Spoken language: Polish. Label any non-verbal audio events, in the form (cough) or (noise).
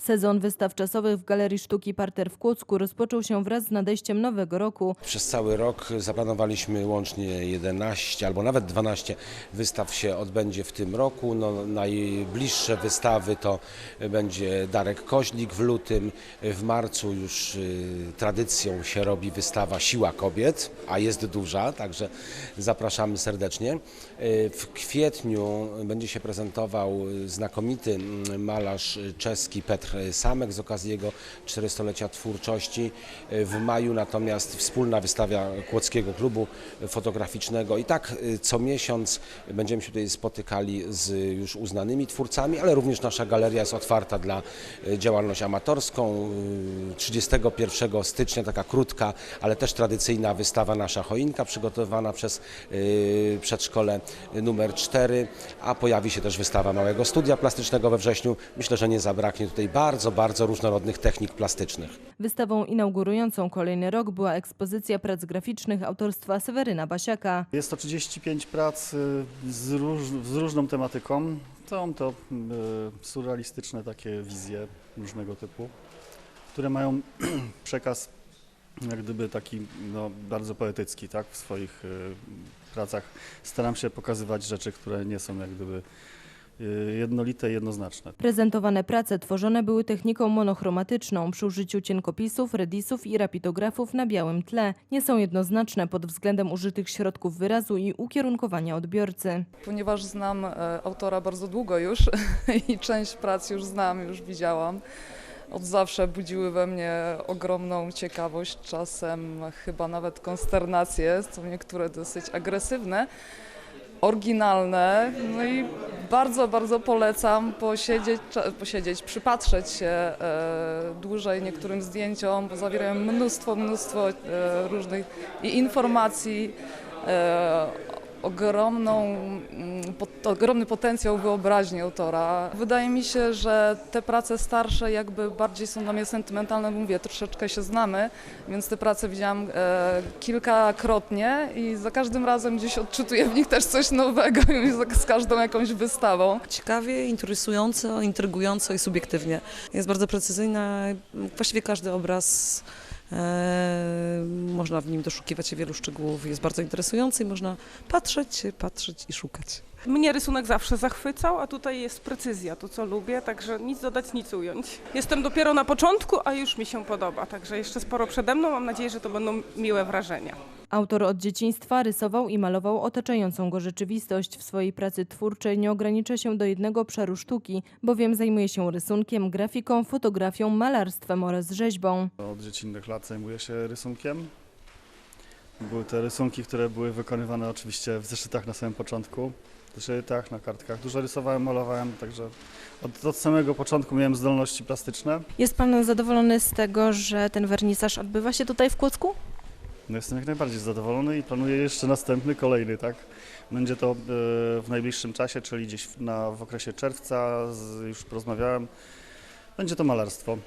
Sezon wystaw czasowych w Galerii Sztuki Parter w Kłodzku rozpoczął się wraz z nadejściem nowego roku. Przez cały rok zaplanowaliśmy łącznie 11 albo nawet 12 wystaw się odbędzie w tym roku. No, najbliższe wystawy to będzie Darek Koźlik w lutym. W marcu już y, tradycją się robi wystawa Siła Kobiet, a jest duża, także zapraszamy serdecznie. Y, W kwietniu będzie się prezentował znakomity mm, malarz czeski Petr Samek z okazji jego 400-lecia twórczości. W maju natomiast wspólna wystawa Kłodzkiego Klubu Fotograficznego i tak y, co miesiąc będziemy się tutaj spotykali z już uznanymi twórcami, ale również nasza galeria jest otwarta dla działalność amatorską. Y, 31 stycznia taka krótka, ale też tradycyjna wystawa Nasza Choinka przygotowana przez przedszkole numer 4, a pojawi się też wystawa Małego Studia Plastycznego we wrześniu. Myślę, że nie zabraknie tutaj bardzo, bardzo różnorodnych technik plastycznych. Wystawą inaugurującą kolejny rok była ekspozycja prac graficznych autorstwa Seweryna Basiaka. Jest to 35 prac y, z, róż, z różną tematyką. Są to y, surrealistyczne takie wizje różnego typu, które mają (clears throat) przekaz jak gdyby taki no, bardzo poetycki tak, w swoich y, pracach. Staram się pokazywać rzeczy, które nie są jak gdyby jednolite i jednoznaczne. Prezentowane prace tworzone były techniką monochromatyczną przy użyciu cienkopisów, redisów i rapidografów na białym tle. Nie są jednoznaczne pod względem użytych środków wyrazu i ukierunkowania odbiorcy. Ponieważ znam e, autora bardzo długo już (laughs) i część prac już znam, już widziałam, od zawsze budziły we mnie ogromną ciekawość, czasem chyba nawet konsternację, są niektóre dosyć agresywne, oryginalne, no i bardzo, bardzo polecam posiedzieć, posiedzieć przypatrzeć się e, dłużej niektórym zdjęciom, bo zawierają mnóstwo, mnóstwo e, różnych i informacji, e, ogromną, mm, ogromny potencjał wyobraźni autora. Wydaje mi się, że te prace starsze jakby bardziej są dla mnie sentymentalne, mówię, troszeczkę się znamy, więc te prace widziałam e, kilkakrotnie i za każdym razem gdzieś odczytuję w nich też coś nowego z, każdą jakąś wystawą. Ciekawie, interesująco, intrygująco i subiektywnie. Jest bardzo precyzyjna, właściwie każdy obraz, można w nim doszukiwać się wielu szczegółów, jest bardzo interesujący i można patrzeć, patrzeć i szukać. Mnie rysunek zawsze zachwycał, a tutaj jest precyzja, to co lubię, także nic dodać, nic ująć. Jestem dopiero na początku, a już mi się podoba, także jeszcze sporo przede mną. Mam nadzieję, że to będą miłe wrażenia. Autor od dzieciństwa rysował i malował otaczającą go rzeczywistość. W swojej pracy twórczej nie ogranicza się do jednego obszaru sztuki, bowiem zajmuje się rysunkiem, grafiką, fotografią, malarstwem oraz rzeźbą. Od dziecinnych lat zajmuję się rysunkiem. Były te rysunki, które były wykonywane oczywiście w zeszytach na samym początku. W zeszytach, na kartkach. Dużo rysowałem, malowałem, także od, od samego początku miałem zdolności plastyczne. Jest Pan zadowolony z tego, że ten wernisaż odbywa się tutaj w Kłodzku? No jestem jak najbardziej zadowolony i planuję jeszcze następny, kolejny, tak? Będzie to e, w najbliższym czasie, czyli gdzieś na, w okresie czerwca, z, już porozmawiałem. Będzie to malarstwo.